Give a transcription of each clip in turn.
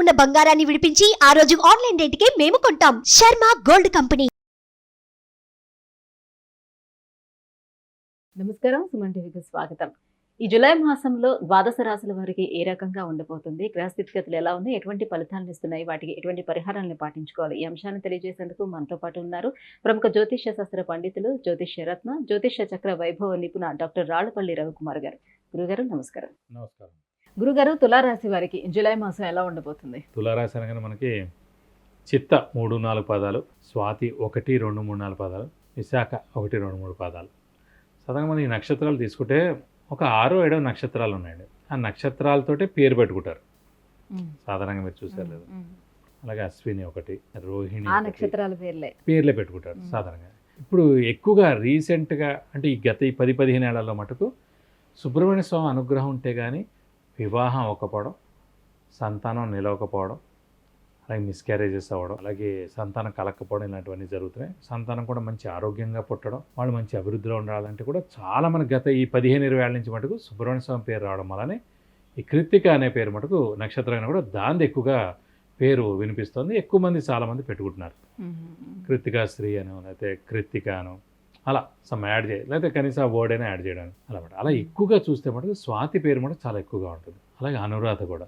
ఉన్న బంగారాన్ని విడిపించి ఆ రోజు ఆన్లైన్ రేటుకే మేము కొంటాం. Sharma gold company. నమస్కారం సుమన్ టీవీకి స్వాగతం. ఈ జూలై మాసంలో ద్వాదశ రాశుల వారికి ఏ రకంగా ఉండబోతుంది? గ్రహస్థితిగతులు ఎలా ఉన్నాయి? ఎటువంటి ఫలితాలను ఇస్తున్నాయి? వాటికి ఎటువంటి పరిహారాలను పాటించుకోవాలి? ఈ అంశాన్ని తెలియజేసేందుకు మనతో పాటు ఉన్నారు ప్రముఖ జ్యోతిష్య శాస్త్ర పండితులు జ్యోతిష్య రత్న జ్యోతిష్య చక్ర వైభవ నిపుణ డాక్టర్ రాళ్ళపల్లి రవికుమార్ గారు. గురుగారు నమస్కారం. నమస్కారం. గురుగారు తులారాశి వారికి జూలై మాసం ఎలా ఉండబోతుంది? తులారాశి అనగానే మనకి చిత్త మూడు నాలుగు పాదాలు స్వాతి ఒకటి రెండు మూడు నాలుగు పాదాలు విశాఖ ఒకటి రెండు మూడు పాదాలు. సాధారణంగా మనం ఈ నక్షత్రాలు తీసుకుంటే ఒక ఆరో ఏడో నక్షత్రాలు ఉన్నాయండి. ఆ నక్షత్రాలతోటే పేరు పెట్టుకుంటారు. సాధారణంగా మీరు చూసారు లేదు అలాగే అశ్విని ఒకటి రోహిణి. నక్షత్రాల పేర్లే. పేర్లే పెట్టుకుంటారు. సాధారణంగా. ఇప్పుడు ఎక్కువగా రీసెంట్గా అంటే ఈ గత ఈ పది పదిహేను ఏళ్ళలో మటుకు సుబ్రహ్మణ్య స్వామి అనుగ్రహం ఉంటే కానీ వివాహం అవ్వకపోవడం సంతానం నిలవకపోవడం అలాగే మిస్క్యారేజెస్ అవ్వడం అలాగే సంతానం కలగకపోవడం ఇలాంటివన్నీ జరుగుతున్నాయి. సంతానం కూడా మంచి ఆరోగ్యంగా పుట్టడం వాళ్ళు మంచి అభివృద్ధిలో ఉండాలంటే కూడా చాలా మనకి గత ఈ పదిహేను ఇరవై ఏళ్ళ నుంచి మటుకు సుబ్రహ్మణ్య స్వామి పేరు రావడం వల్లనే ఈ కృత్తిక అనే పేరు మటుకు నక్షత్రం కూడా దాని ఎక్కువగా పేరు వినిపిస్తుంది. ఎక్కువ మంది చాలామంది పెట్టుకుంటున్నారు. కృతికా స్త్రీ అనో లేకపోతే కృతిక అనో అలా. సమ్ యాడ్ చేయాలి లేకపోతే కనీసం ఆ వర్డ్ అయినా యాడ్ చేయడానికి. అలా అలా ఎక్కువగా చూస్తే మటుకు స్వాతి పేరు మటుకు చాలా ఎక్కువగా ఉంటుంది. అలాగే అనురాధ కూడా.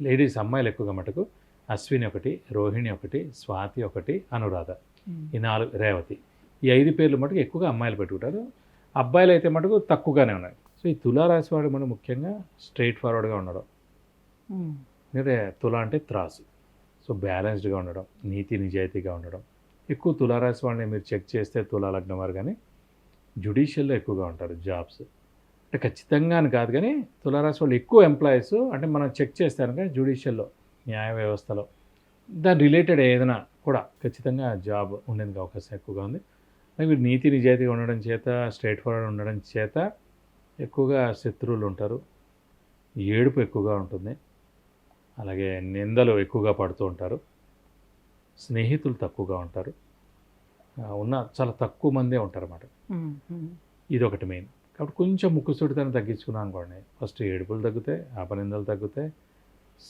లేడీస్ అమ్మాయిలు ఎక్కువగా మటుకు అశ్విని ఒకటి రోహిణి ఒకటి స్వాతి ఒకటి అనురాధ. ఈ నాలుగు రేవతి. ఈ ఐదు పేర్లు మటుకు ఎక్కువగా అమ్మాయిలు పెట్టుకుంటారు. అబ్బాయిలు అయితే మటుకు తక్కువగానే ఉన్నాయి. సో ఈ తులారాశి వాడు మనం ముఖ్యంగా స్ట్రైట్ ఫార్వర్డ్గా ఉండడం. మీరే తుల అంటే త్రాసు. సో బ్యాలెన్స్డ్గా ఉండడం. నీతి నిజాయితీగా ఉండడం. ఎక్కువ తులారాశి వాళ్ళని మీరు చెక్ చేస్తే తులాలగ్నం వారు కానీ జుడిషియల్లో ఎక్కువగా ఉంటారు జాబ్స్. అంటే ఖచ్చితంగా అని కాదు కానీ తులారాశి వాళ్ళు ఎక్కువ ఎంప్లాయీస్ అంటే మనం చెక్ చేస్తాను కానీ జుడిషియల్లో న్యాయ వ్యవస్థలో దాని రిలేటెడ్ ఏదైనా కూడా ఖచ్చితంగా జాబ్ ఉండేందుకు అవకాశం ఎక్కువగా ఉంది. మీరు నీతి నిజాయితీగా ఉండడం చేత స్ట్రైట్ ఫార్వర్డ్ ఉండడం చేత ఎక్కువగా శత్రువులు ఉంటారు. ఏడుపు ఎక్కువగా ఉంటుంది. అలాగే నిందలు ఎక్కువగా పడుతూ ఉంటారు. స్నేహితులు తక్కువగా ఉంటారు. ఉన్న చాలా తక్కువ మందే ఉంటారు అన్నమాట ఇది ఒకటి మెయిన్. కాబట్టి కొంచెం ముక్కుసుడితనం తగ్గించుకున్నాం అనుకోండి. ఫస్ట్ ఏడుపులు తగ్గుతాయి అపనిందలు తగ్గుతాయి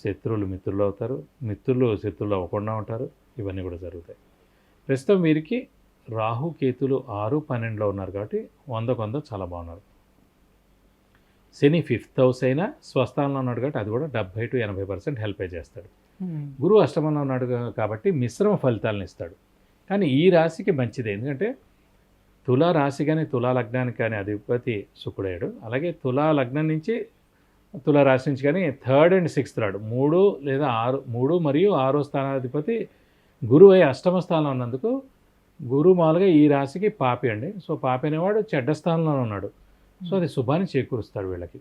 శత్రువులు మిత్రులు అవుతారు. మిత్రులు శత్రువులు అవ్వకుండా ఉంటారు. ఇవన్నీ కూడా జరుగుతాయి. ప్రస్తుతం వీరికి రాహు కేతులు ఆరు పన్నెండులో ఉన్నారు కాబట్టి వంద చాలా బాగున్నారు. శని ఫిఫ్త్ హౌస్ అయినా స్వస్థానంలో ఉన్నాడు కాబట్టి అది కూడా డెబ్బై టు ఎనభై పర్సెంట్ హెల్ప్ చేస్తాడు. గురువు అష్టమంలో ఉన్నాడు కాబట్టి మిశ్రమ ఫలితాలను ఇస్తాడు. కానీ ఈ రాశికి మంచిది. ఎందుకంటే తులా రాశి కానీ తులా లగ్నానికి కానీ అధిపతి శుక్రుడయ్యాడు. అలాగే తులా లగ్నం నుంచి తులా రాశి నుంచి కానీ థర్డ్ అండ్ సిక్స్త్ రాడు. మూడు లేదా ఆరు మూడు మరియు ఆరో స్థానాధిపతి గురువు అయి అష్టమ స్థానంలో ఉన్నందుకు గురువు మామూలుగా ఈ రాశికి పాపి అండి. సో పాపి అనేవాడు చెడ్డ స్థానంలో ఉన్నాడు. సో అది శుభాన్ని చేకూరుస్తాడు వీళ్ళకి.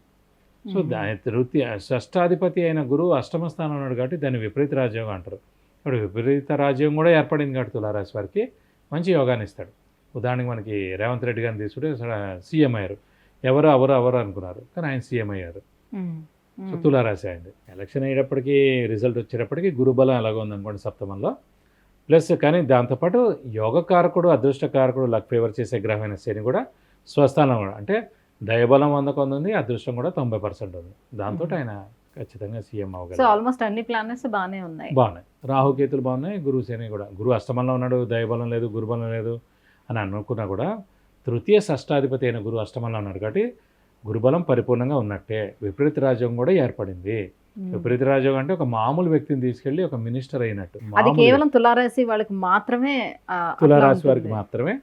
సో దాని తృతీయ షష్టాధిపతి అయిన గురువు అష్టమ స్థానం ఉన్నాడు కాబట్టి దాన్ని విపరీత రాజ్యోగం అంటారు. ఇప్పుడు విపరీత రాజ్యం కూడా ఏర్పడింది కాబట్టి తులారాశి వారికి మంచి యోగాన్ని ఇస్తాడు. ఉదాహరణకి మనకి రేవంత్ రెడ్డి గారిని తీసుకుంటే సీఎం అయ్యారు. ఎవరు ఎవరు ఎవరు అనుకున్నారు. కానీ ఆయన సీఎం అయ్యారు. సో తులారాశి అయింది ఎలక్షన్ అయ్యేటప్పటికి రిజల్ట్ వచ్చేటప్పటికి గురుబలం ఎలాగో ఉంది అనుకోండి సప్తమంలో. ప్లస్ కానీ దాంతోపాటు యోగకారకుడు అదృష్టకారకుడు లక్ ఫేవర్ చేసే గ్రహమైన శని కూడా స్వస్థానం కూడా అంటే దయబలం వంద కొంత ఉంది అదృష్టం కూడా తొంభై పర్సెంట్ ఉంది. దాంతో. ఆయన ఖచ్చితంగా సీఎం సో అవ్వగలరు ఆల్మోస్ట్ అన్ని ప్లానెట్స్ బాగానే ఉన్నాయి. బాగున్నాయి రాహుకేతులు బాగున్నాయి గురువు శని కూడా. గురువు అష్టమంలో ఉన్నాడు దయబలం లేదు గురుబలం లేదు అని అనుకున్నా కూడా తృతీయ షష్టాధిపతి అయిన గురువు అష్టమంలో ఉన్నాడు కాబట్టి గురుబలం పరిపూర్ణంగా ఉన్నట్టే. విపరీత రాజ్యం కూడా ఏర్పడింది. విపరీత రాజ్యం అంటే ఒక మామూలు వ్యక్తిని తీసుకెళ్ళి ఒక మినిస్టర్ అయినట్టు. అది కేవలం తులారాశి వాళ్ళకి మాత్రమే తులారాశి వారికి. మాత్రమే.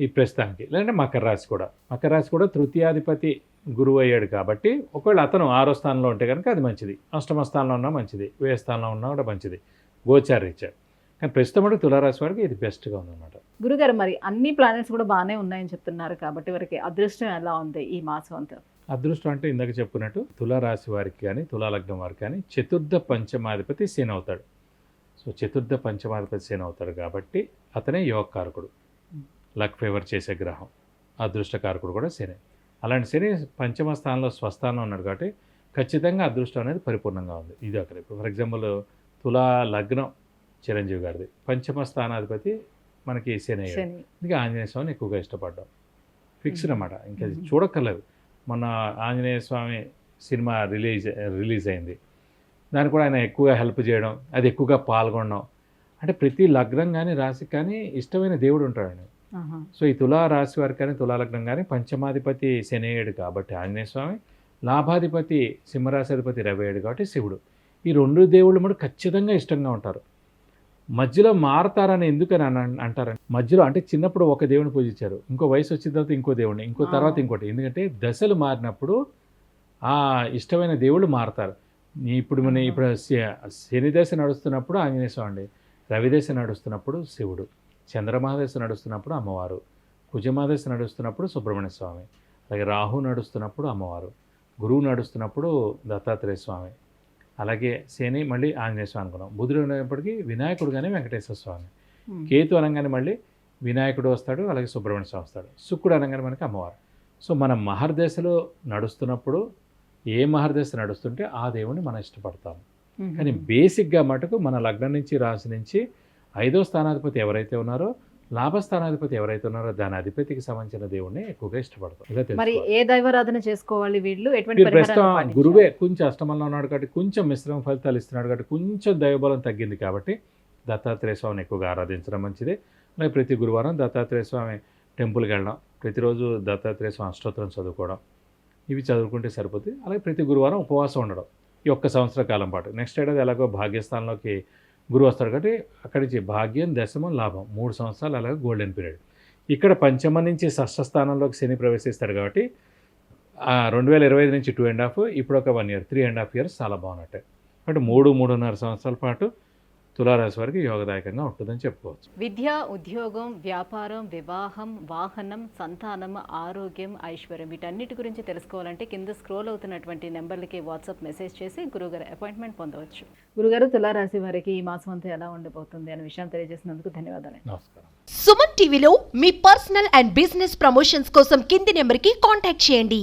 ఈ ప్రస్తుతానికి. లేదంటే మకర రాశి కూడా. మకర రాశి కూడా తృతీయాధిపతి గురువు అయ్యాడు కాబట్టి ఒకవేళ అతను ఆరో స్థానంలో ఉంటే కనుక అది మంచిది. అష్టమ స్థానంలో ఉన్నా మంచిది. వే స్థానంలో ఉన్నా కూడా మంచిది. గోచారీత్యా. కానీ ప్రస్తుతం అంటే తులారాశి వారికి ఇది బెస్ట్గా ఉందన్నమాట. గురుగారు మరి అన్ని ప్లానెట్స్ కూడా బాగానే ఉన్నాయని చెప్తున్నారు కాబట్టి వారికి అదృష్టం ఎలా ఉంది ఈ మాసం అంతా? అదృష్టం అంటే ఇందాక చెప్పుకున్నట్టు తులారాశి వారికి కానీ తులాలగ్నం వారికి కానీ చతుర్థ పంచమాధిపతి శని అవుతాడు. సో చతుర్థ పంచమాధిపతి శని అవుతాడు కాబట్టి అతనే యోగకారకుడు. లక్ ఫేవర్ చేసే గ్రహం. అదృష్టకారకుడు కూడా శని. అలాంటి శని పంచమ స్థానంలో స్వస్థానంలో ఉన్నాడు కాబట్టి ఖచ్చితంగా అదృష్టం అనేది పరిపూర్ణంగా ఉంది. ఇది అక్కడ ఇప్పుడు ఫర్ ఎగ్జాంపుల్ తులా లగ్నం చిరంజీవి గారిది. పంచమ స్థానాధిపతి మనకి శని అందుకే ఆంజనేయ స్వామిని ఎక్కువగా ఇష్టపడ్డాం. ఫిక్స్డ్ మ్మ్. అన్నమాట. ఇంకా. చూడక్కర్లేదు. మొన్న Anjaneya Swamy cinema release release అయింది. దాన్ని కూడా ఆయన ఎక్కువగా హెల్ప్ చేయడం అది ఎక్కువగా పాల్గొనడం. అంటే ప్రతి లగ్నం కానీ రాశి కానీ ఇష్టమైన దేవుడు ఉంటాడండి ఆహా. సో ఈ తులా రాశి వారికి కానీ తులా లగ్నం కానీ పంచమాధిపతి శనేయుడు కాబట్టి ఆంజనేయ స్వామి లాభాధిపతి సింహరాశాధిపతి రవేయుడు కాబట్టి శివుడు. ఈ రెండు దేవుళ్ళు కూడా ఖచ్చితంగా ఇష్టంగా ఉంటారు. మధ్యలో మారతారని ఎందుకని అన- అంటారని మధ్యలో అంటే చిన్నప్పుడు ఒక దేవుని పూజించారు. ఇంకో వయసు వచ్చిన తర్వాత ఇంకో దేవుడిని ఇంకో తర్వాత. ఇంకోటి. ఎందుకంటే దశలు మారినప్పుడు ఆ ఇష్టమైన దేవుళ్ళు మారతారు. ఇప్పుడు మన. ఇప్పుడు శని దశ నడుస్తున్నప్పుడు ఆంజనేయ స్వామి రవిదశ నడుస్తున్నప్పుడు శివుడు. చంద్రమహాదశ నడుస్తున్నప్పుడు అమ్మవారు కుజమహాదశ నడుస్తున్నప్పుడు సుబ్రహ్మణ్య స్వామి అలాగే రాహు నడుస్తున్నప్పుడు అమ్మవారు గురువు నడుస్తున్నప్పుడు దత్తాత్రేయ స్వామి అలాగే శని మళ్ళీ ఆంజనేయ స్వామి అనుకున్నాం. బుధుడు అనేప్పటికీ వినాయకుడు కానీ వెంకటేశ్వర స్వామి. కేతు అనగానే మళ్ళీ వినాయకుడు వస్తాడు అలాగే సుబ్రహ్మణ్య స్వామి వస్తాడు. శుక్రుడు అనగానే మనకి అమ్మవారు. సో మన మహర్దశలో నడుస్తున్నప్పుడు ఏ మహర్దశ నడుస్తుంటే ఆ దేవుణ్ణి మనం ఇష్టపడతాం. కానీ బేసిక్గా మటుకు మన లగ్నం నుంచి రాశి నుంచి ఐదో స్థానాధిపతి ఎవరైతే ఉన్నారో లాభస్థానాధిపతి ఎవరైతే ఉన్నారో దాని అధిపతికి సంబంధించిన దేవుణ్ణి ఎక్కువగా ఇష్టపడతాం ఇలా మరి. ఏ దైవారాధన చేసుకోవాలి వీళ్ళు? ఎటువంటి ప్రస్తుతం? గురువే కొంచెం అష్టమంలో ఉన్నాడు కాబట్టి కొంచెం మిశ్రమ ఫలితాలు ఇస్తున్నాడు కాబట్టి కొంచెం దైవబలం తగ్గింది కాబట్టి దత్తాత్రేయ స్వామిని ఎక్కువగా ఆరాధించడం మంచిది. అలాగే ప్రతి గురువారం దత్తాత్రేయ స్వామి టెంపుల్కి వెళ్ళడం ప్రతిరోజు దత్తాత్రేయ స్వామి అష్టోత్తరం చదువుకోవడం ఇవి చదువుకుంటే సరిపోతుంది అలాగే ప్రతి గురువారం ఉపవాసం ఉండడం ఈ ఒక్క సంవత్సర కాలం పాటు. నెక్స్ట్ ఏడాది ఎలాగో భాగ్యస్థానంలోకి గురువు వస్తాడు కాబట్టి అక్కడి నుంచి భాగ్యం దశమం లాభం. మూడు సంవత్సరాలు అలాగే గోల్డెన్ పీరియడ్ ఇక్కడ పంచమ నుంచి షష్ఠ స్థానంలోకి శని ప్రవేశిస్తాడు కాబట్టి రెండు వేల ఇరవై ఐదు నుంచి టూ అండ్ హాఫ్ ఇప్పుడు ఒక one year three and half years చాలా బాగున్నట్టే. అంటే మూడు మూడున్నర సంవత్సరాల పాటు తులారాశి వారికి యోగదాయకంగా ఉంటుందని చెప్పుకోవచ్చు. విద్య ఉద్యోగం వ్యాపారం వివాహం వాహనం సంతానం ఆరోగ్యం ఐశ్వర్యం వీటన్నిటి గురించి తెలుసుకోవాలంటే కింద స్క్రోల్ అవుతున్నటువంటి నెంబర్లకి వాట్సాప్ మెసేజ్ చేసి గురుగారు అపాయింట్మెంట్ పొందవచ్చు. గురుగారు తులారాశి వారికి ఈ మాసం అంతా ఎలా ఉండబోతుంది అనే విషయం తెలియజేసినందుకు ధన్యవాదాలు నమస్కారం. సుమన్ టీవీలో మీ పర్సనల్ అండ్ బిజినెస్ ప్రమోషన్స్ కోసం కింది నెంబర్కి కాంటాక్ట్ చేయండి.